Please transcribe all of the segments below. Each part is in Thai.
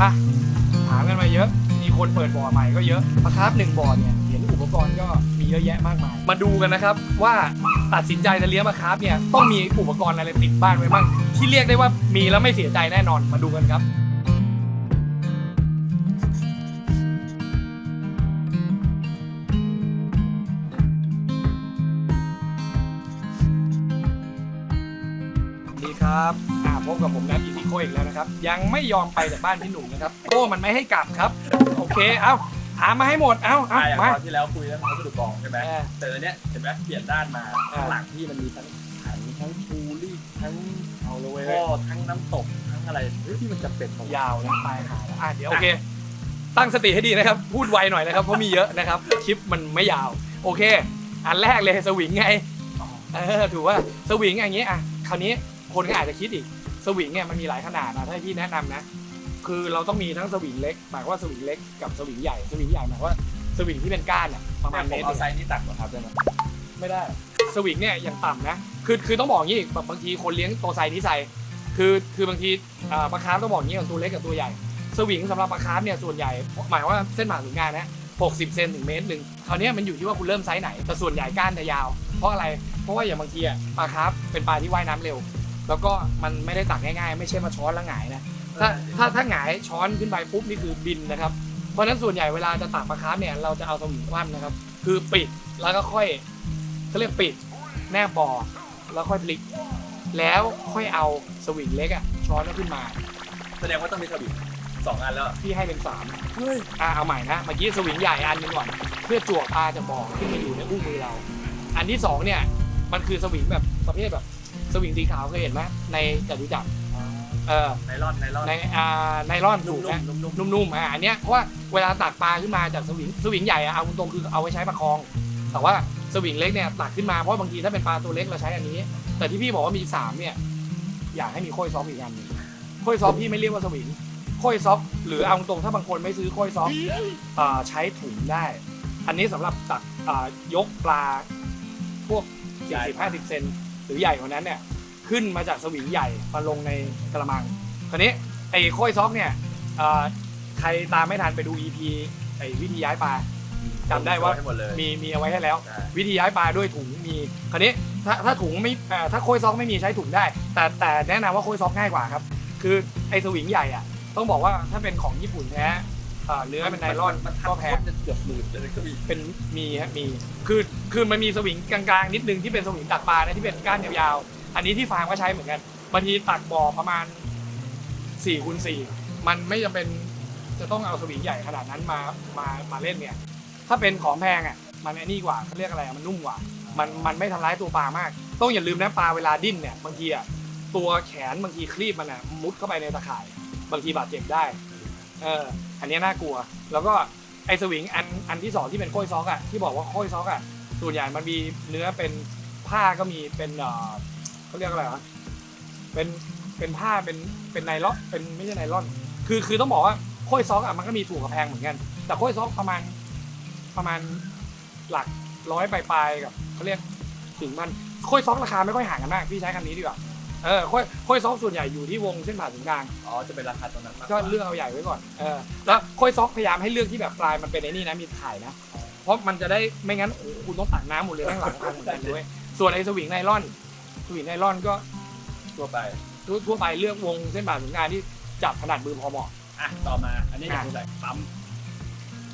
อะถามกันมาเยอะ มีคนเปิดบ่อใหม่ก็เยอะปลาคาร์ฟหนึ่งบ่อเนี่ยเห็นอุปกรณ์ก็มีเยอะแยะมากมาย มาดูกันนะครับว่าตัดสินใจจะเลี้ยงปลาคาร์ฟเนี่ยต้องมีอุปกรณ์อะไรติดบ้านไว้บ้างที่เรียกได้ว่ามีแล้วไม่เสียใจแน่นอนมาดูกันครับ ดีครับอ่าพบกับผมนะอี ซี่โคอีกแล้วนะครับ ยังไม่ยอมไปจากบ้านพี่หนุ่มนะครับโก้มันไม่ให้กลับครับ โอเคเอ้าถามมาให้หมดเอ้าอะเอ้าอย่างมา ตอนที่แล้วคุยเรื่องพัสดุกล่องใช่ไหมเออแต่อันเนี้ยเห็นไหมเปลี่ยนด้านมาอ่า ข้างหลังที่มันมีทั้งถังทั้งปูรี่ทั้งเอาเลยท่อทั้งน้ำตกทั้งอะไรเฮ้ยที่มันจะเป็นของยาวนะตายหาแล้วอะเดี๋ยวโอเค ตั้งสติให้ดีนะครับ พูดไวหน่อยนะครับเพราะมีเยอะนะครับ คลิปมันไม่ยาว โอเค อันแรกเลยสวิงไง เออถือว่าสวิงอย่างเงี้ยอะคราวนี้คนก็อาจจะคิดอีก สวิงเนี่ยมันมีหลายขนาดนะถ้าให้พี่แนะนำนะ คือเราต้องมีทั้งสวิงเล็กหมายความว่าสวิงเล็กกับสวิงใหญ่สวิงใหญ่หมายความว่าสวิงที่เป็นก้านอะประมาณผเมมตรหเอานึ่งไซส์นี้ตัดก่อนครับได้ไหมไม่ได้สวิงเนี่ยยังต่ำนะคือคือต้องบอกอย่างนี้อีกแบบบางทีคนเลี้ยงตัวไซส์นี้ใส่คือคือบางทีอ่าปลาคาร์ฟต้องบอกอย่างนี้กับตัวเล็กกับตัวใหญ่ สวิงสำหรับปลาคาร์ฟเนี่ยส่วนใหญ่หมายว่าเส้นผ่าศูนย์กลางนะ60 เซนถึงเมตรหนึ่งคราวเนี้ยมันอยู่ที่ว่าคุณเริ่มไซส์ไหน แต่ส่วนใหญ่ก้านจะยาว เพราะอะไร เพราะว่าอย่างบางทีอะปลาคาร์ฟเป็นปลาที่ว่ายน้ำเร็ว แล้วก็มันไม่ได้ตักง่ายๆ ไม่ใช่มาช้อนแล้วหงายนะถ้าถ้าถ้าหงายช้อนขึ้นไปปุ๊บนี่คือบินนะครับ เพราะฉะนั้นส่วนใหญ่เวลาจะตักปลาคาร์ฟเนี่ยเราจะเอาสวิงคว่ำนะครับ คือปิดแล้วก็ค่อยเขาเรียกปิดแนบบ่อแล้วค่อยพลิก แล้วค่อยเอาสวิงเล็กอะช้อนแล้วขึ้นมาแสดงว่าต้องมีสวิงสองอันแล้วพี่ให้เป็นสามเฮ้ยอะเอาใหม่นะเมื่อกี้สวิงใหญ่อันหนึงก่อน เพื่อจวกปลาจากบ่อขึ้นมาอยู่ในอุ้งมือเรา อันที่สองเนี่ยมันคือสวิงแบบประเภทแบบ สวิงสีขาวเคยเห็นไหมในจตุจักรเออไนลอนไนลอน ในอ่าไนลอนนุ่ถูมกๆนะนุ่มนุ่มๆอะอันเนี้ยเพราะว่าเวลาตักปลาขึ้นมาจากสวิงสวิงใหญ่อะเอาตรงๆคือเอาไว้ใช้ประคอง แต่ว่าสวิงเล็กเนี่ยตักขึ้นมาเพราะบางทีถ้าเป็นปลาตัวเล็กเราใช้อันนี้ แต่ที่พี่บอกว่ามีสามเนี่ยอยากให้มีโค้ยซอฟต์อีกอันหนึงโค้ยซอฟต์พี่ไม่เรียกว่าสวิงโค้ยซอฟต์หรือเอาตรงๆถ้าบางคนไม่ซื้อโค้ยซอฟต์อ่าใช้ถุงได้ อันนี้สำหรับตักอ่ายกปลาพวก40-50เซนห รือใหญ่กว่านั้นเนี่ยขึ้นมาจากสวิงใหญ่มาลงในกระมังคราวนี้ไอ้โค้ยซอกเนี่ยเอ่อใครตามไม่ทันไปดู EP ไอ้วิธีย้ายปลาๆจำได้ว่า ให้หมดเลย มีมีเอาไว้ให้แล้ว ใช่ วิธีย้ายปลาด้วยถุงมีคราวนี้ถ้าถ้าถุงไม่เอ่อถ้าโค้ยซอกไม่มีใช้ถุงได้ แต่แต่แนะนำว่าโค้ยซอกง่ายกว่าครับ คือไอ้สวิงใหญ่อะต้องบอกว่าถ้าเป็นของญี่ปุ่นแท้เอ่อเนื้อเป็นไนลอนมันก็แพงจนเกือบหลุดเลยก็มีเป็นมีฮะมีคือคือมันมีสวิงกลางๆนิดนึงที่เป็นสวิงตักปลานะที่เป็นก้านยาวๆอันนี้ที่ฟาร์มก็ใช้เหมือนกันบางทีตักบ่อประมาณ4คูณ4มันไม่จำเป็นจะต้องเอาสวิงใหญ่ขนาดนั้นมามามาเล่นเนี่ย ถ้าเป็นของแพงอะมันไอ้นี่กว่าเขาเรียกอะไรอะมันนุ่มกว่า มันมันไม่ทำร้ายตัวปลามาก ต้องอย่าลืมนะปลาเวลาดิ้นเนี่ยบางทีอะตัวแขนบางทีคลีบมันอะมุดเข้าไปในตะข่าย บางทีบาดเจ็บได้ เอออันนี้น่ากลัว แล้วก็ไอ้สวิงอันอันที่สองที่เป็นโค้ยซอกอะที่บอกว่าโค้ยซอกอะส่วนใหญ่มันมีเนื้อเป็นผ้าก็มีเป็นเออเขาเรียกอะไรวะเป็นเป็นผ้าเป็นเป็นไนล่อนเป็นไม่ใช่ไนล่อน คือคือต้องบอกว่าโค้ยซอกอะมันก็มีถูกกับแพงเหมือนกัน แต่โค้ยซอกประมาณประมาณหลักร้อยปลายๆกับเขาเรียกถึงมันโค้ยซอกราคาไม่ค่อยห่างกันมากพี่ใช้คำนี้ดีกว่า เออโค้ยโค้ยซอกส่วนใหญ่อยู่ที่วงเส้นผ่าศูนย์กลางอ๋อจะเป็นราคาตรงนั้นมากก็เลือกเอาใหญ่ไว้ก่อนเออแล้วโค้ยซอกพยายามให้เลือกที่แบบปลายมันเป็นไอ้นี่นะมีถ่ายนะ เพราะมันจะได้ไม่งั้นโอ้โหคุณต้องตักน้ำหมดเลยทั้งหลังพังหมดเลยด้วยส่วนไอ้สวิงไนลอนสวิงไนลอนก็ทั่วไปทั่วทั่วไปเลือกวงเส้นผ่าศูนย์กลางที่จับขนาดมือพอเหมาะ อะต่อมาอันนี้อยากรู้อะไรปั๊ม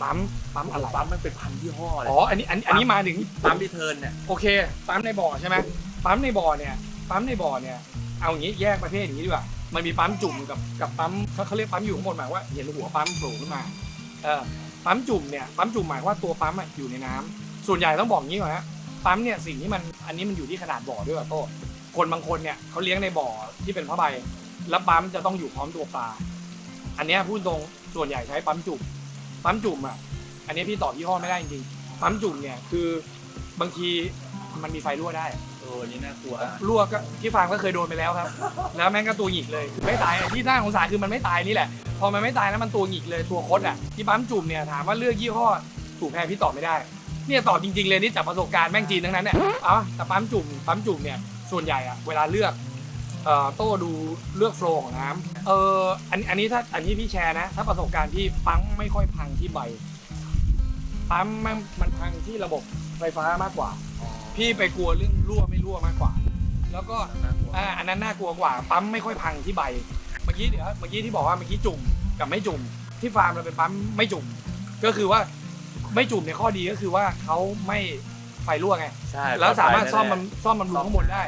ปั๊มปั๊มอะไรปั๊มมันเป็นพันยี่ห้อเลยอ๋ออันนี้อันนี้อันนี้มาถึง ปั๊มรีเทิร์นเนี่ยโอเคปั๊มในบ่อใช่ไหมปั๊มในบ่อเนี่ย ปั๊มในบ่อเนี่ยเอาอย่างนี้แยกประเภทอย่างนี้ดีกว่ามันมีปั๊มจุ่มกับกับปั๊มเขาเขาเรียกปั๊มอยู่ข้างบนหมายว่าเห็นหัวปั๊มโผล่ขึ้นมาเออปั๊มจุ่มเนี่ยปั๊มจุ่มหมายว่าตัวปั๊มอะอยู่ในน้ำส่วนใหญ่ต้องบอกงี้ก่อนนะปั๊มเนี่ยสิ่งที่มันอันนี้มันอยู่ที่ขนาดบ่อด้วยว่ะโต้คนบางคนเนี่ยเขาเลี้ยงในบ่อที่เป็นผ้าใบแล้วปั๊มจะต้องอยู่พร้อมตัวปลาอันนี้พูดตรงส่วนใหญ่ใช้ปั๊มจุ่มปั๊มจุ่มอะอันนี้พี่ตอบยี่ห้อไม่ได้จริงๆปั๊มจุ่มเนี่ยคือบางทีมันมีไฟรั่วได้ ออนี่น่ากลัวรั่วก็ที่ฟาร์มก็เคยโดนไปแล้วครับ แล้วแม่งก็ตัวหงิกเลยคือไม่ตายไอ้ที่น่าสงสารคือมันไม่ตายนี่แหละ พอมันไม่ตายแล้วมันตัวหงิกเลยตัวคดอะที่ปั๊มจุ่มเนี่ยถามว่าเลือกยี่ห้อถูกแพงพี่ตอบไม่ได้ เนี่ยตอบจริงๆเลยนี่จากประสบการณ์แม่งจีนทั้งนั้นเนี่ยเอาแต่ปั๊มจุ่มปั๊มจุ่มเนี่ยส่วนใหญ่อะเวลาเลือกเอ่อโต้ดูเลือกโฟล์ของน้ำเอออันอันนี้ถ้าอันนี้พี่แชร์นะ ถ้าประสบการณ์ที่ปั๊มไม่ค่อยพังที่ใบปั๊มมันมันพังที่ระบบไฟฟ้ามากกว่า พี่ไปกลัวเรื่องรั่วไม่รั่วมากกว่า แล้วก็น่ากลัวอ่าอันนั้นน่ากลัวกว่า ปั๊มไม่ค่อยพังที่ใบ เมื่อกี้เดี๋ยวเมื่อกี้ที่บอกว่าเมื่อกี้จุ่มกับไม่จุ่ม ที่ฟาร์มเราเป็นปั๊มไม่จุ่ม ก็คือว่าไม่จุ่มในยข้อดีก็คือว่าเขาไม่ไฟรั่วไง ใช่แล้วสามารถซ่อมแน่ๆมันซ่อมบำรุงข้างบนได้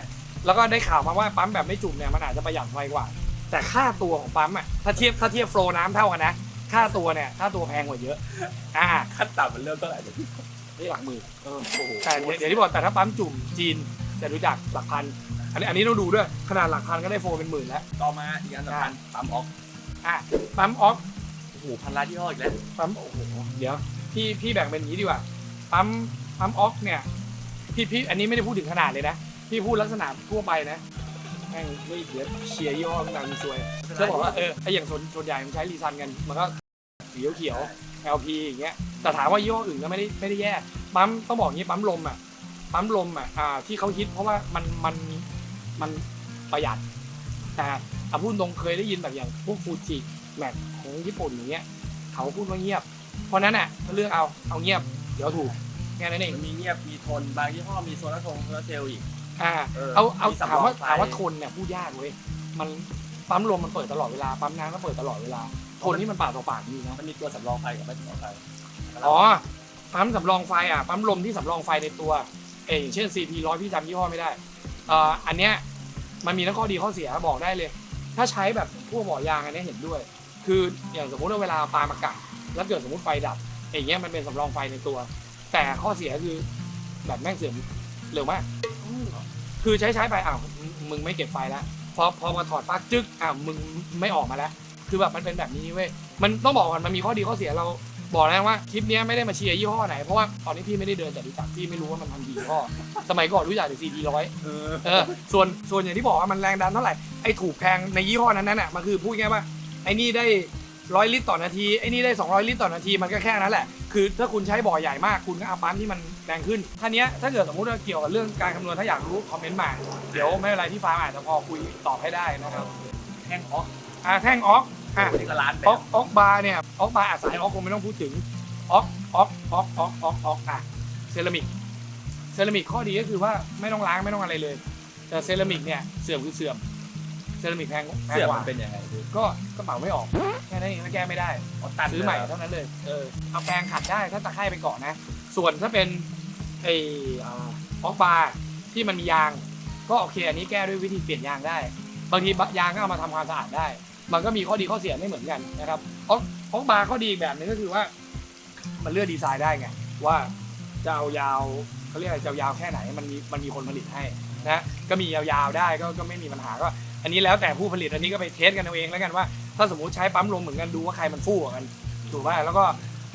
แล้วก็ได้ข่าวมาว่าปั๊มแบบไม่จุ่มเนี่ยมันอาจจะประหยัดไฟกว่า แต่ค่าตัวของปั๊มอะถ้าเทียบถ้าเทียบโฟลว์น้ำเท่ากันนะ ค่าตัวเนี่ยค่าตัวแพงกว่าเยอะ อ่า ขั้นต่ำมันเริ่มเท่าไหร่เนี่ยนี่หลักหมื่นเออโอ้โหแต่เดี๋ยวที่บอกแต่ถ้าปั๊มจุ่มจีนจะรู้จักหลักพัน อันนี้อันนี้ต้องดูด้วย ขนาดหลักพันก็ได้โฟลว์เป็นหมื่นแล้วต่อมาอีกอันสำคัญปั๊มออกอะปั๊มออฟโอ้โหพันล้านที่ห้ออีกแล้วปั๊มโอ้โหเดี๋ยวพี่พี่แบ่งเป็นอย่างนี้ดีกว่าปั๊มปั๊มออกเนี่ยพี่พี่อันนี้ไม่ได้พูดถึงขนาดเลยนะ พี่พูดลักษณะทั่วไปนะแม่งเฮ้ยเดี๋ยวเชียร์ยี่ห้อดังซวยเชื่อบอกว่าเออไออย่างส่วนส่วนใหญ่มันใช้รีซันกันมันก็เขียวเขียว LP อย่างเงี้ย แต่ถามว่ายี่ห้ออื่นก็ไม่ได้ไม่ได้แย่ปั๊มต้องบอกอย่างนี้ปั๊มลมอะปั๊มลมอะอ่าที่เขาฮิตเพราะว่ามันมันมันประหยัดแต่อาพูดตรงเคยได้ยินแบบอย่างพวกฟูจิแม็กของญี่ปุ่นอย่างเงี้ยเขาพูดว่าเงียบ เพราะฉะนั้นอะถ้าเลือกเอาเอาเงียบเดี๋ยวถูกแค่นั้นเองมันมีเงียบมีทนบางยี่ห้อมีโซลาร์ทงโซลาร์เซลล์อีกอ่าเออเอาเอามีสำรองถามว่าไฟถามว่าทนเนี่ยพูดยากเว้ยมันปั๊มลมมันเปิดตลอดเวลาปั๊มน้ำก็เปิดตลอดเวลาทนนี่มันปากต่อปากดีนะมันมีตัวสำรองไฟกับไม่สำรองไฟ อ๋อ ปั๊มสำรองไฟอะ ปั๊มลมที่สำรองไฟในตัว เอยอย่างเช่น CP ร้อยพี่จำยี่ห้อไม่ได้เอ่ออันเนี้ยมันมีทั้งข้อดีข้อเสียบอกได้เลย ถ้าใช้แบบพวกบ่อยางอันเนี้ยเห็นด้วย คืออย่างสมมติว่าเวลาปลามากัดแล้วเกิดสมมติไฟดับอย่างเงี้ยมันเป็นสำรองไฟในตัว แต่ข้อเสียคือแบบแม่งเสื่อมเร็วมากคือใช้ใช้ไปอ้าวมึงมึงไม่เก็บไฟแล้วพอพอมาถอดปลั๊กจึ๊กอ้าวมึงไม่ออกมาแล้ว คือแบบมันเป็นแบบนี้เว้ยมันต้องบอกก่อนมันมีข้อดีข้อเสียเรา บอกแล้วว่าคลิปเนี้ยไม่ได้มาเชียร์ยี่ห้อไหน เพราะว่าตอนนี้พี่ไม่ได้เดินแต่รู้จักพี่ไม่รู้ว่ามันทำดียี่ห้อสมัยก่อนรู้จักแต่ CP ร้อยเออเออส่วนส่วนอย่างที่บอกว่ามันแรงดันเท่าไหร่ไอ้ถูกแพงในยี่ห้อนั้นนั่นน่ะมันคือพูดง่ายๆว่าไอ้นี่ได้ร้อยลิตรต่อนาทีไอ้นี่ได้ 200 ลิตรต่อนาทีมันก็แค่นั้นแหละ คือถ้าคุณใช้บ่อใหญ่มากคุณก็เอาปั๊มที่มันแรงขึ้นท่าเนี้ยถ้าเกิดสมมติว่าเกี่ยวกับเรื่องการคำนวณถ้าอยากรู้คอมเมนต์มา เดี๋ยวไม่เป็นไรที่ฟาร์มอาจจะพอคุยตอบให้ได้นะครับแห้งออกอ่าแท่งออก อะ นี่ก็ล้านแบออบกออกบาร์เนี่ยออกบาร์อาสายออกคงไม่ต้องพูดถึงออกออกออกออกออกออกอะเซรามิกเซรามิกข้อดีก็คือว่าไม่ต้องล้างไม่ต้องอะไรเลย แต่เซรามิกเนี่ยเสื่อมคือเสื่อมเซรามิกแพงแพงเสื่อมกมัว่านเป็นยังไงพี่ก็กระเป๋าไม่ออกแค่นั้นเองแล้วแก้ไม่ได้ อ๋อตันซื้อใหม่เท่านั้นเลย เออ เอาแปรงขัดได้ถ้าตะไคร่ไปเกาะนะ ส่วนถ้าเป็นไอออกบาร์ที่มันมียาง ก็โอเคอันนี้แก้ด้วยวิธีเปลี่ยนยางได้ บางทียางก็เอามาทำความสะอาดได้ มันก็มีข้อดีข้อเสียไม่เหมือนกันนะครับออกออกบาร์ข้อดีอีกแบบนึงก็คือว่า มันเลือกดีไซน์ได้ไงว่าจะเอายาวเขาเรียกอะไรจะเอายาวแค่ไหนมันมีมันมีคนผลิตให้นะก็มียาวๆได้ก็ก็ไม่มีปัญหาก็ อันนี้แล้วแต่ผู้ผลิตอันนี้ก็ไปเทสกันเอาเองแล้วกันว่า ถ้าสมมติใช้ปั๊มลมเหมือนกันดูว่าใครมันฟู่กว่ากันถูกป่ะแล้วก็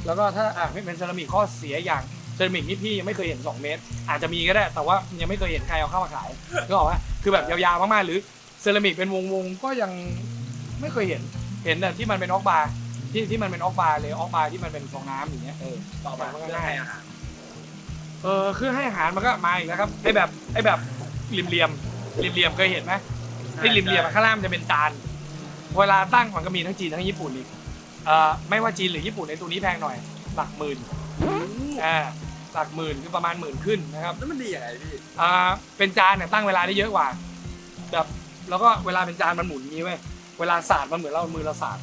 แล้วก็ถ้าอะเป็นเซรามิกข้อเสียอย่างเซรามิกนี่พี่ยังไม่เคยเห็น 2 เมตร อาจจะมีก็ได้ แต่ว่ายังไม่เคยเห็นใครเอาเข้ามาขายก็บอกว่าคือแบบยาวๆมากๆหรือเซรามิกเป็นวงๆก็ยัง ไม่เคยเห็น เห็นแต่ที่มันเป็นออกบาร์ที่ที่มันเป็นออกบาร์เลยออกบาร์ที่มันเป็นฟองน้ำอย่างเงี้ยเออต่อมามันก็เรื่องง่ายให้อาหารเออคือให้อาหารมันก็มาอีกแล้วครับไอ้แบบไอ้แบบเหลี่ยมๆเหลี่ยมๆเคยเห็นไหมที่ริมเรียมข้างล่างมันจะเป็นจานเวลาตั้งมันก็มีทั้งจีนทั้งญี่ปุ่นอีกเอ่อไม่ว่าจีนหรือญี่ปุ่นในตัวนี้แพงหน่อย หลักหมื่นอ่าหลักหมื่นคือประมาณหมื่นขึ้นนะครับแล้วมันดียังไงพี่อ่าเป็นจานเนี่ยตั้งเวลาได้เยอะกว่าแบบแล้วก็เวลาเป็นจานมันหมุนอย่างนี้เว้ย เวลาสาดมันเหมือนเรามือเราสาด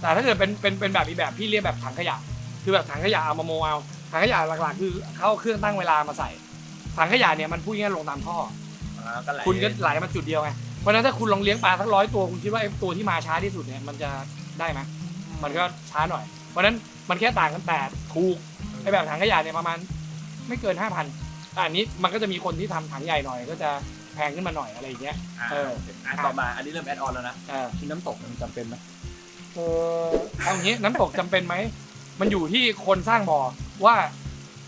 แต่ถ้าเกิดเป็นเป็นเป็นแบบอีกแบบพี่เรียกแบบถังขยะ คือแบบถังขยะเอามาโมเอาถังขยะหลักๆ คือเข้าเครื่องตั้งเวลามาใส่ ถังขยะเนี่ยมันพูดง่ายๆลงตามท่อ อ่าก็ไหลคุณก็ไหลมาจุดเดียวไง เพราะฉะนั้นถ้าคุณลองเลี้ยงปลาสักร้อยตัวคุณคิดว่าไอ้ตัวที่มาช้าที่สุดเนี่ยมันจะได้ไหมมันก็ช้าหน่อย เพราะฉะนั้นมันแค่ต่างกันแต่ถูกไอ้แบบถังขยะเนี่ยประมาณไม่เกินห้าพันอันนี้มันก็จะมีคนที่ทำถังใหญ่หน่อยก็จะ แพงขึ้นมาหน่อยอะไรอย่างเงี้ย อ่าเออ อะต่อมาอันนี้เริ่มแอดออนแล้วนะเออที่น้ำตกมันจำเป็นไหมเออเอางี้น้ำตกจำเป็นไหม มันอยู่ที่คนสร้างบ่อว่า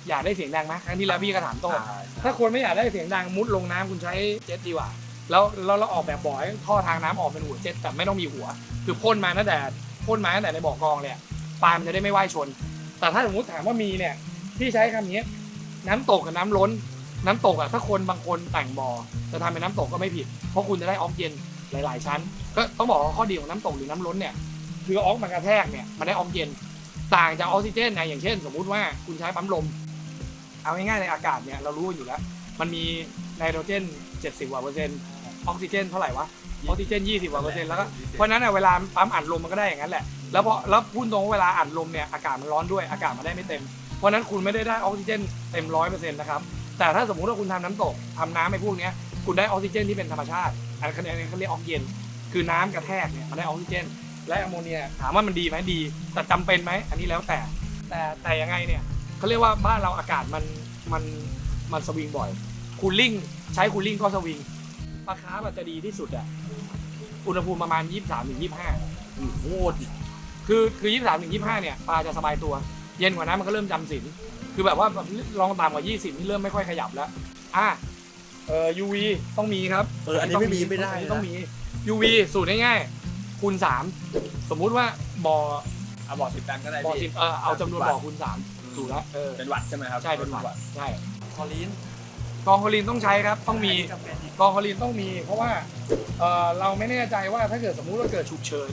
อยากได้เสียงดังไหมครั้งที่แล้วพี่ก็ถามโต้อ่าถ้าคนไม่อยากได้เสียงดังมุดลงน้ำคุณใช้เจ็ตดีกว่า แล้วแล้วเราออกแบบบ่อให้ท่อทางน้ำออกเป็นหัวเจ็ตแต่ไม่ต้องมีหัว คือพ่นมาตั้งแต่พ่นมาตั้งแต่ในบ่อกองเลยอะปลามันจะได้ไม่ว่ายชน แต่ถ้าสมมติถามว่ามีเนี่ยพี่ใช้คำนี้ น้ำตกกับน้ำล้น น้ำตกอะถ้าคนบางคนแต่งบ่อจะทำเป็นน้ำตกก็ไม่ผิด เพราะคุณจะได้ออกเย็นหลาย ๆ ชั้น ก็ต้องบอกว่าข้อดีของน้ำตกหรือน้ำล้นเนี่ยคือออกมันกระแทกเนี่ยมันได้ออกซิเจนต่างจากออกซิเจนนะอย่างเช่น สมมุติว่าคุณใช้ปั๊มลม เอาง่ายๆในอากาศเนี่ยเรารู้อยู่แล้ว มันมีไนโตรเจน 70กว่าเปอร์เซ็นต์ออกซิเจนเท่าไหร่วะออกซิเจน 20กว่าเปอร์เซ็นต์แล้วก็เพราะฉะนั้นน่ะเวลาปั๊มอัดลมมันก็ได้อย่างนั้นแหละแล้วพอแล้วพูดตรงว่าเวลาอัดลมเนี่ยอากาศมันร้อนด้วยอากาศมันได้ไม่เต็ม เพราะฉะนั้นคุณไม่ได้ได้ออกซิเจนเต็มร้อยเปอร์เซ็นต์นะครับ แต่ถ้าสมมุติว่าคุณทำน้ำตกทำน้ำไอ้พวกเนี้ยคุณได้ออกซิเจนที่เป็นธรรมชาติอันนี้เขาเรียกออกเย็น คือน้ำกระแทกเนี่ยมันได้ออกซิเจน และแอมโมเนียถามว่ามันดีไหมดี แต่จำเป็นไหมอันนี้แล้วแต่ แต่แต่ยังไงเนี่ยเขาเรียกว่าบ้านเราอากาศมันมันมันสวิงบ่อยคูลลิ่งใช้คูลลิ่งก็สวิงปลาคาร์ฟอะจะดีที่สุดอะอุณหภูมิประมาณ 23ถึง25โคตรคือคือ 23ถึง25เนี่ยปลาจะสบายตัว เย็นกว่านั้นมันก็เริ่มจำศีล คือแบบว่าลองต่ำกว่า 20 นี่เริ่มไม่ค่อยขยับแล้ว อะเอ่อ UV ต้องมีครับเอออันนี้ไม่มีไม่ได้อันนี้นะ ต้องมี UV สูตรง่ายๆคูณ 3 สมมุติว่าบ่อเอาบอกสิบตันก็ได้บ่อพี่สิบเออเอาจำนวนบ่อคูณ3ถูกแล้วเออ เป็นหวัดใช่ไหมครับใช่เป็นหวัดใช่คอลินกองโคลินต้องใช้ครับ ต้องมีกองโคลินต้องมี เพราะว่าเออเราไม่แน่ใจว่าถ้าเกิดสมมุติว่าเกิดฉุกเฉิน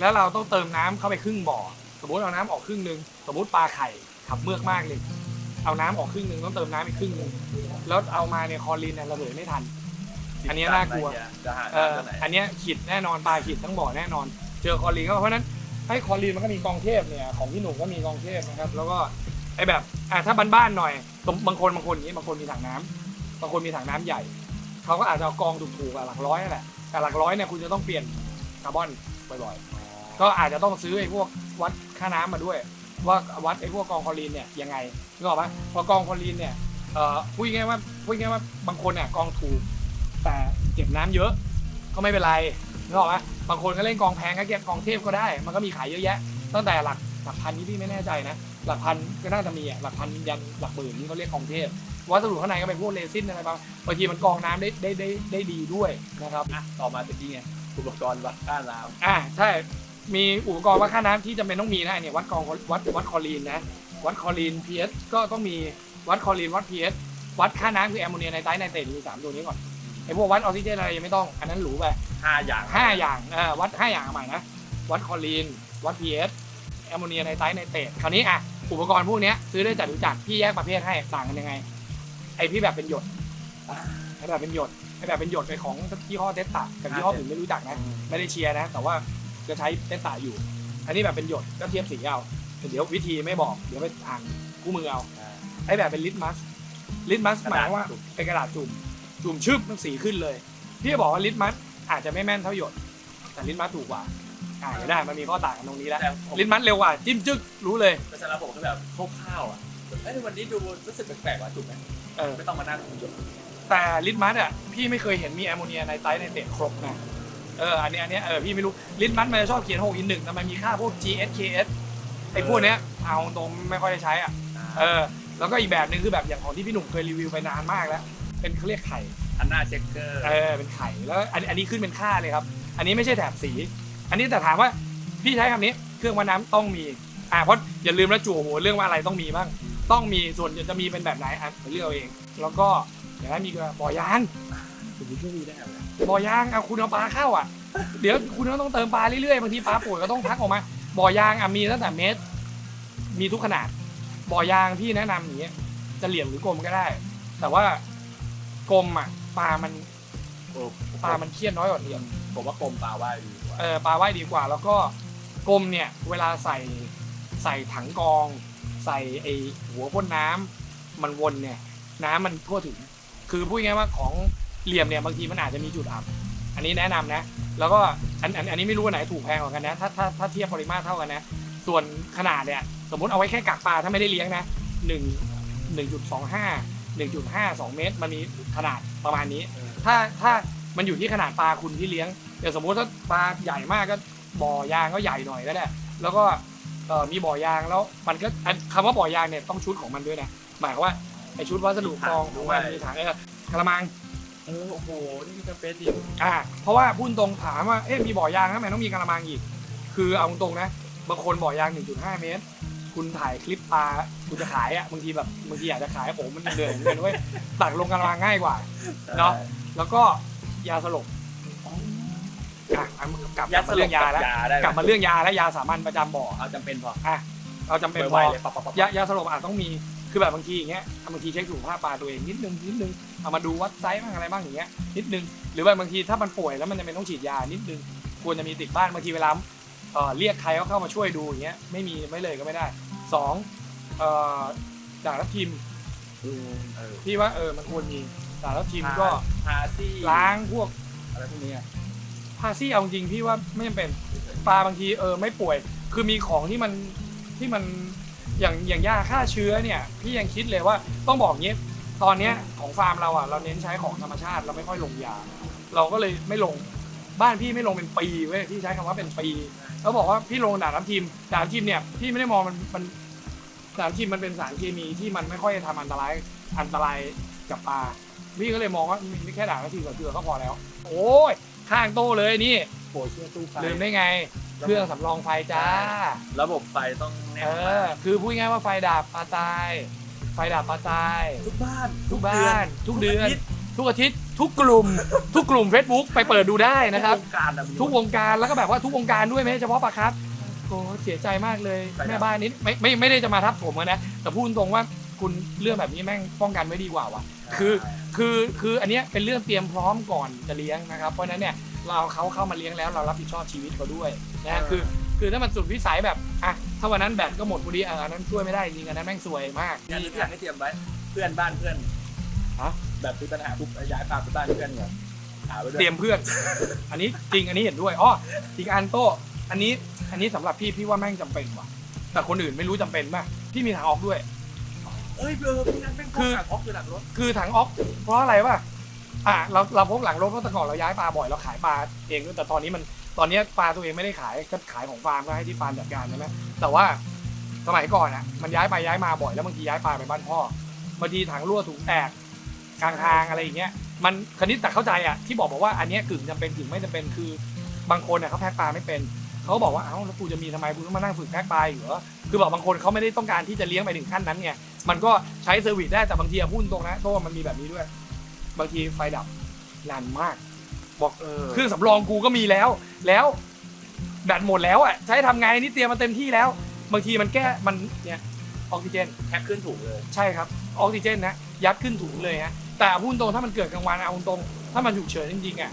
แล้วเราต้องเติมน้ำเข้าไปครึ่งบ่อ สมมติเอาน้ำออกครึ่งหนึง สมมติปลาไข่ขับเมือกมากเลย เอาน้ำออกครึ่งหนึงต้องเติมน้ำอีกครึ่งหนึงแล้วเอามาเนี่ยคอลินเนี่ยระเบิดไม่ทัน อันนี้น่ากลัว จะหาเออน้ำจากไหนอันเนี้ยขีดแน่นอนปลาขีดทั้งบ่อแน่นอน เจอคอลีนก็เพราะฉะนั้นให้คอลีนมันก็มีกองเทพเนี่ยของพี่หนุ่มก็มีกองเทพนะครับ แล้วก็ไอแบบอะถ้าบ้านๆหน่อยสมบางคนบางคนอย่างนี้บางคนมีถังน้ำบางคนมีถังน้ำใหญ่เขาก็อาจจะเอากองถูกๆอะหลักร้อยนั่นแหละแต่หลักร้อยเนี่ยคุณจะต้องเปลี่ยนคาร์บอนบ่อยๆ ก็อาจจะต้องซื้อไอ้พวกวัดค่าน้ำมาด้วย ว่าวัดไอ้พวกกองคอลีนเนี่ยยังไงนึกออกปะพอกองคอลีนเนี่ยเอ่อพูดง่ายๆว่าพูดง่ายๆว่าบางคนเนี่ยกองถูกแต่เก็บน้ำเยอะก็ไม่เป็นไรนึกออกปะบางคนก็เล่นกองแพงก็เก็บกองเทพก็ได้ มันก็มีขายเยอะแยะ ตั้งแต่หลักหลักพันนี่พี่ไม่แน่ใจนะ หลักพันก็น่าจะมีอะหลักพันยันหลักหมื่นนี่เขาเรียกกองเทพวัสดุข้างในก็เป็นพวกเรซินอะไรบางบางทีมันกรองน้ำได้ได้ได้ได้ดีด้วยนะครับอะต่อมาตะกี้ไงอุปกรณ์วัดค่าน้อ่าใช่ มีอุปกรณ์วัดค่าน้ำที่จำเป็นต้องมีนะเนี่ยวัดกรองวัดวัดคลอรีนนะวัดคลอรีน pH ก็ต้องมีวัดคลอรีนวัด pH วัดค่าน้ำคือแอมโมเนียไนไตรท์ไนเตรตมีสามตัวนี้ก่อนไอ้พวกวัดออกซิเจนอะไรยังไม่ต้อง อันนั้นหรูไปำห้าอย่างห้าอย่างเออวัดห้าอย่างเอาใหม่นะ วัดคลอรีน วัด pH แอมโมเนียไนไตรท์ไนเตรตคราวนี้อะ อุปกรณ์พวกเนี้ยซื้อได้จากรู้จักพี่แยกประเภทให้ต่างกันยังไง ไอพี่แบบเป็นหยดไอแบบเป็นหยดไอแบบเป็นหยดไอของยี่ห้อเทสตากับยี่ห้ออื่นไม่รู้จักนะ ไม่ได้เชียร์นะ แต่ว่า จะใช้เต้นตาอยู่ อันนี้แบบเป็นหยดก็เทียบสีเอาแต่เดี๋ยววิธีไม่บอกเดี๋ยวไปอ่านคู่มือเอาไอ้แบบเป็นลิตมัสลิตมัสหมายความว่าเป็นกระดาษจุ่มจุ่มชึบมันสีขึ้นเลยพี่จะบอกว่าลิตมัสอาจจะไม่แม่นเท่าหยด แต่ลิตมัสถูกกว่าอ่าเห็นได้ มันมีข้อต่างกันตรงนี้แล้วแต่ผมลิตมัสเร็วกว่าจิ้มจึ๊กรู้เลยแต่สำหรับผมก็แบบคร่าวๆอะเอ้ยวันนี้ดูรู้สึกแปลกๆว่ะถูกไหมเออไม่ต้องมานั่งดูแต่ลิตมัสอะพี่ไม่เคยเห็นมีแอมโมเนียไนไตรท์ไนเตรตครบนะ เอออันนี้อันนี้เออพี่ไม่รู้ลิตมัสมันจะชอบเขียน6อินหนึ่งแต่มันมีค่าพวก GS KS ไอ้พวกเนี้ยเอาตรงไม่ค่อยได้ใช้อะเออแล้วก็อีกแบบหนึ่งคือแบบอย่างของที่พี่หนุ่มเคยรีวิวไปนานมากแล้ว เป็นเขาเรียกไข่อันหน้าเช็คเกอร์เออเป็นไข่แล้วอันอันนี้ขึ้นเป็นค่าเลยครับ อันนี้ไม่ใช่แถบสี อันนี้แต่ถามว่าพี่ใช้คำนี้เครื่องวัดน้ำต้องมีอ่าเพราะอย่าลืมแล้วจู่หัวเรื่องว่าอะไรต้องมีบ้างต้องมีส่วนจะมีเป็นแบบไหนอะเลือกเอาเอง แล้วก็อย่างนั้นมีก็บ่อยางผมมีเครื่องนี้ได้ไหม บ่อยางเอาคุณเอาปลาเข้าอะ เดี๋ยวคุณก็ต้องเติมปลาเรื่อยๆบางทีปลาป่วยก็ต้องพักออกมา บ่อยางอะมีตั้งแต่เมตร มีทุกขนาด บ่อยางพี่แนะนำอย่างเงี้ยจะเหลี่ยมหรือกลมก็ได้ แต่ว่ากลมอะปลามันโอ้ปลามันเครียดน้อยกว่าเหลี่ยม ผมว่ากลมปลาว่ายดีกว่าเออปลาว่ายดีกว่า แล้วก็กลมเนี่ย เวลาใส่ใส่ถังกรอง ใส่ไอหัวพ่นน้ำมันวนเนี่ย น้ำมันทั่วถึง คือพูดง่ายๆว่าของ เหลี่ยมเนี่ยบางทีมันอาจจะมีจุดอับ อันนี้แนะนำนะ แล้วก็อันอันอันนี้ไม่รู้ว่าไหนถูกแพงกว่ากันนะ ถ้าถ้าถ้าเทียบปริมาตรเท่ากันนะ ส่วนขนาดเนี่ยสมมติเอาไว้แค่กักปลาถ้าไม่ได้เลี้ยงนะหนึ่งหนึ่งจุดสองห้าหนึ่งจุดห้าสองเมตร มันมีขนาดประมาณนี้ ถ้าถ้ามันอยู่ที่ขนาดปลาคุณที่เลี้ยงเดี๋ยวสมมุติถ้าปลาใหญ่มากก็บ่อยางก็ใหญ่หน่อยก็ได้แล้วก็มีบ่อยางแล้วมันก็อันคำว่าบ่อยางเนี่ยต้องชุดของมันด้วยนะหมายความว่าไอชุดวัสดุกรองของมันมีถังเออกระมัง เออโอ้โหนี่มีกาแฟดิบอ่าเพราะว่าพูดตรงถามว่าเอ๊ะมีบ่อยางทำไมต้องมีกระมังอีก คือเอาตรงๆนะบางคนบ่อยาง 1.5 เมตร คุณถ่ายคลิปปลาคุณจะขายอะบางทีแบบบางทีอยากจะขายโอ้มันเหนื่อยเหมือนกันเว้ยตักลงกระมังง่ายกว่าเนาะแล้วก็ยาสลบอะกลับกยาลับมาเรื่องยาแล้วยาได้ไหกลับมาเรื่องยาและยาสามัญประจำบ่อเอาจำเป็นพออะเราจำเป็นพไวอๆเลยปั๊บปั๊บปั๊บยายาสลบอาจต้องมี คือแบบบางทีอย่างเงี้ยบางทีเช็คสุขภาพปลาตัวเองนิดนึงนิดนึงเอามาดูวัดไซส์บ้างอะไรบ้างอย่างเงี้ยนิดนึงหรือว่าบางทีถ้ามันป่วยแล้วมันจะเป็นต้องฉีดยานิดนึงควรจะมีติดบ้านบางทีเวลาเอ่อเรียกใครเขาเข้ามาช่วยดูอย่างเงี้ยไม่มีไม่เลยก็ไม่ได้สองเอ่อด่างทับทิมเออพี่ว่าเออมันควรมีด่างทับทิมก็พาซี่ล้างพวกอะไรพวกนี้อะพาซี่เอาจริงพี่ว่าไม่จำเป็นปลาบางทีเออไม่ป่วย คือมีของที่มันที่มัน อย่างอย่างยาฆ่าเชื้อเนี่ยพี่ยังคิดเลยว่าต้องบอกงี้ตอนเนี้ยของฟาร์มเราอะเราเน้นใช้ของธรรมชาติเราไม่ค่อยลงยา เราก็เลยไม่ลงบ้านพี่ไม่ลงเป็นปีเว้ยพี่ใช้คำว่าเป็นปีแล้วบอกว่าพี่ลงด่างน้ำทิมด่างน้ำทิมเนี่ยพี่ไม่ได้มองมันมันด่างน้ำทิมมันเป็นสารเคมีที่มันไม่ค่อยทำอันตรายอันตรายกับปลาพี่ก็เลยมองว่ามีแค่ด่างน้ำทิมกับเกลือก็พอแล้ว โอ้ยข้างโต๊ะเลยนี่โอ้เชื่อตู้ไฟลืมได้ไง เครื่องสำรองไฟจ้า ระบบไฟต้องแน่นเอมาอ กคือพูดง่ายๆว่าไฟดับปลาตาย ไฟดับปลาตาย ทุกบ้านทุกบ้าน ทุกเดือนาทิตย์ทุกอาทิตย์ ทุกกลุ่ม ทุกกลุ่ม Facebook ไปเปิดดูได้นะครับทุกวงการอะมี ทุกวงการแล้วก็แบบว่าทุกวงการด้วยไม่ใช่เฉพาะปลาครับโอ้เสียใจมากเลยไฟดับ แม่บ้านนี้ไม่ไม่ไม่ได้จะมาทับผมอะนะ แต่พูดตรงๆว่าคุณเรื่องแบบนี้แม่งป้องกันไว้ดีกว่าว่ะ คือ คือคืออันเนี้ยเป็นเรื่องเตรียมพร้อมก่อนจะเลี้ยงนะครับ เพราะฉะนั้นเนี่ย เราเอาเขาเข้ามาเลี้ยงแล้วเรารับผิดชอบชีวิตเขาด้วยนะคือ คือถ้ามันสุดวิสัยแบบอะถ้าวันนั้นแบตก็หมดพอดีเอออันนั้นช่วยไม่ได้จริงอันนั้นแม่งซวยมากงานที่อยากให้เตรียมไว้เพื่อนบ้านเพื่อนฮะแบบมีปัญหาปุ๊บย้ายปลาไปบ้านเพื่อนเหรอหาไว้ด้วยเตรียมเพื่อน อันนี้จริงอันนี้เห็นด้วยอ๋ออีกอันโต้อันนี้อันนี้สำหรับพี่พี่ว่าแม่งจำเป็นว่ะ แต่คนอื่นไม่รู้จำเป็นป่ะพี่มีทางออกด้วย เอ้ยเออพี่นั่นเป็นคือถังออกคือหลังรถคือถังออกเพราะอะไรวะ อะเราเราพกหลังรถเพราะแต่ก่อนเราย้ายปลาบ่อยเราขายปลาเองด้วยแต่ตอนนี้มันตอนนี้ปลาตัวเองไม่ได้ขายก็ขายของฟาร์มก็ให้ที่ฟาร์มจัดการใช่ไหมแต่ว่าสมัยก่อนอะมันย้ายไปย้ายมาบ่อยแล้วบางทีย้ายปลาไปบ้านพ่อบางทีถังรั่วถุงแตกกลางทางอะไรอย่างเงี้ยมันคณิตแต่เข้าใจอะที่บอกบอกว่าอันนี้กึ่งจำเป็นกึ่งไม่จำเป็นคือบางคนอะเขาแพ็คปลาไม่เป็นเขาบอกว่าเอ้าแล้วกูจะมีทำไมกูต้องมานั่งฝึกแพ็คปลาอยู่เหรอคือแบบบางคนเขาไม่ได้ต้องการที่จะเลี้ยงไปถึงขั้นนั้นไงมันก็ใช้เซอร์วิสได้แต่บางทีพูดตรงนะโต้มันมีแบบนี้ด้วย บางทีไฟดับนานมาก บอกเออเครื่องสำรองกูก็มีแล้ว แล้วแบตหมดแล้วอะใช้ทำไงนี่เตรียมมาเต็มที่แล้ว บางทีมันแก้มันเนี่ยออกซิเจนแพ็คขึ้นถูกเลย ใช่ครับ ออกซิเจนนะยัดขึ้นถุงเลยฮะแต่พูดตรงถ้ามันเกิดกลางวันเอาตรงถ้ามันฉุกเฉินจริงๆอะ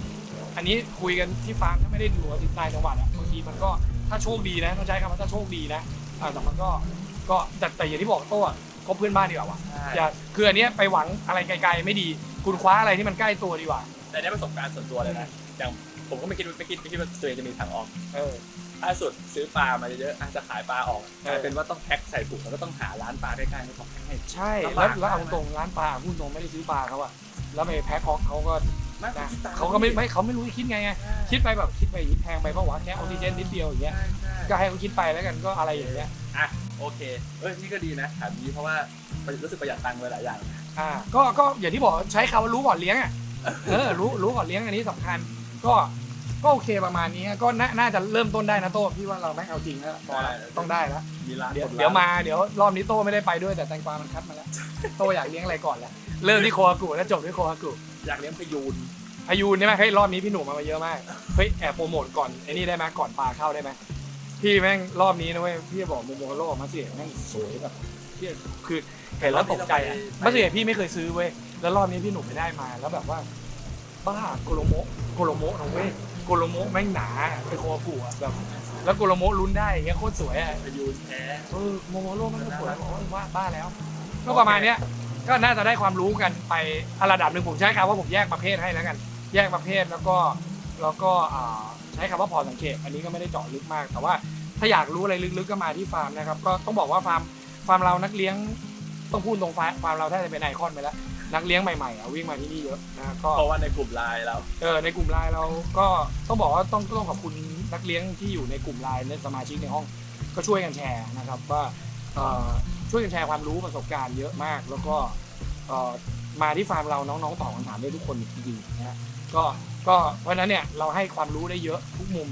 อันนี้คุยกันที่ฟาร์มถ้าไม่ได้อยู่กับติดตายจังหวัดอะบางทีมันก็ถ้าโชคดีนะต้องใช้คำว่าถ้าโชคดีนะอ่าแต่มันก็ก็แต่แต่อย่างที่บอกโต้อะคบเพื่อนบ้านดีกว่าว่ะใช่ อย่าคืออันเนี้ยไปหวังอะไรไกลๆไม่ดี คุณคว้าอะไรที่มันใกล้ตัวดีกว่า แต่ได้ประสบการณ์ส่วนตัวเลยนะอย่างผมก็ไม่คิดไม่คิดไม่คิดว่าตัวเองจะมีถังออกเออล่าสุดซื้อปลามาเยอะๆอะจะขายปลาออกเออกลายเป็นว่าต้องแพ็คใส่ถุงแล้วก็ต้องหาร้านปลาใกล้ๆไม่ต้องแพ็คให้ใช่ลำแล้บาวกแล้วเอามากนะตรงร้านปลาพูดตรงไม่ได้ซื้อปลาเขาอะแล้วไปแพ็คออกเขาก็ไม่นะคิดตังค์เขาก็ไม่ไม่เขาไม่รู้จะคิดไงไงคิดไปแบบคิดไปแพงไปเพราะว่าแค่ออกซิเจนนิดเดียวอย่างเงี้ยใช่ใช่ก็ให้เขาคิดไปแล้วกันก็อะไรอย่างเงี้ยอะโอเคเอ้ยนี่ก็ดีนะถามนี้เพราะว่ารู้สึกประหยัดตังค์ไปหลายอย่าง อ่าก็ก็อย่างที่บอกใช้คำว่ารู้ก่อนเลี้ยงอะเออรู้รู้ก่อนเลี้ยงอันนี้สำคัญ ก็ก็โอเคประมาณนี้ก็น่าน่าจะเริ่มต้นได้นะโต้พี่ว่าเราแม่งเอาจริงแล้วพอแล้วต้องได้แล้ว มีร้านเดี๋ยวกร้นเดี๋ยวมาเดี๋ยวรอบนี้โต้ไม่ได้ไปด้วยแต่แตงกวามันคัดมาแล้ว โต้อยากเลี้ยงอะไรก่อนล่ะเริ่มที่โคอากุแล้วจบที่โคอากุอยากเลี้ยงพยูนพายูนใช่ไหมเฮ้ยรอบนี้พี่หนุ่มมาเยอะมากเฮ้ยแอบโปรโมทก่อนไอ้นี่ได้ไหมก่อนปลาเข้าได้ไหมพี่แม่งรอบนี้นะเว้ยพี่จะบอกโมโมโร่มาเสียแม่งสวยแบบพี่คือ เห็นแล้วตกใจอะมาเสียพี่ไม่เคยซื้อเว้ยแล้วรอบนี้พี่หนุ่มไม่ได้มาแล้วแบบว่า บ้าโกโลโมะโกโลโมะนะเว้ยโกโลโมะแม่งหนาเป็นโคอากุอะแบบ แล้วโกโลโมะลุ้นได้อย่างเงี้ยโคตรสวยอะพยูนแท้เออโมโมโร่มันก็สวยบอกว่าว่าบ้าแล้วก็ประมาณเนี้ยก็น่าจะได้ความรู้กันไปอะระดับหนึ่งผมใช้คำว่าผมแยกประเภทให้แล้วกัน แยกประเภทแล้วก็แล้วก็อ่าใช้คำว่าพอสังเกต อันนี้ก็ไม่ได้เจาะลึกมาก แต่ว่าถ้าอยากรู้อะไรลึกๆก็มาที่ฟาร์มนะครับ ก็ต้องบอกว่าฟาร์มฟาร์มเรานักเลี้ยง ต้องพูดตรงฟาร์มฟาร์มเราแทบจะเป็นไอคอนไปแล้ว นักเลี้ยงใหม่ๆอะวิ่งมาที่นี่เยอะนะก็เพราะว่าในกลุ่มไลน์เราเออในกลุ่มไลน์เราก็ต้องบอกว่าต้องต้องขอบคุณนักเลี้ยงที่อยู่ในกลุ่มไลน์และสมาชิกในห้อง ก็ช่วยกันแชร์นะครับว่าเอ่อช่วยกันแชร์ความรู้ประสบการณ์เยอะมาก แล้วก็เอ่อมาที่ฟาร์มเราน้องๆตอบคำถามได้ทุกคนจริงๆนะฮะก็ก็เพราะฉะนั้นเนี่ยเราให้ความรู้ได้เยอะทุกมุม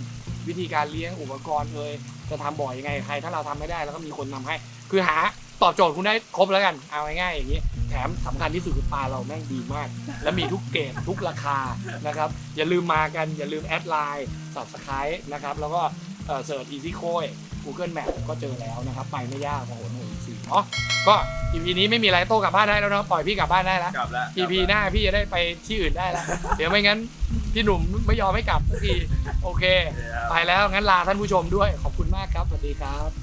วิธีการเลี้ยงอุปกรณ์เลยจะทำบ่อยยังไงใคร ถ้าเราทำไม่ได้ แล้วก็มีคนทำให้ คือหา ตอบโจทย์คุณได้ครบแล้วกัน เอาง่ายๆอย่างนี้ แถมสำคัญที่สุดคือปลาเราแม่งดีมาก และมีทุกเกรดทุกราคานะครับ อย่าลืมมากัน อย่าลืมแอดไลน์ subscribe นะครับ แล้วก็เอ่อเสิร์ช easy c o i Google Map ก็เจอแล้วนะครับ ไปไม่ยากของหัวหน่วยสี่เนาะก็ EP นี้ไม่มีอะไรโต้กลับบ้านได้แล้วเนาะปล่อยพี่กลับบ้านได้แล้วกลับแล้ว EP หน้าพี่จะได้ไปที่อื่นได้แล้วเดี๋ยวไม่งั้นพี่หนุ่มไม่ยอมให้กลับสักทีโอเค ไปแล้วงั้นลาท่านผู้ชมด้วยขอบคุณมากครับสวัสดีครับ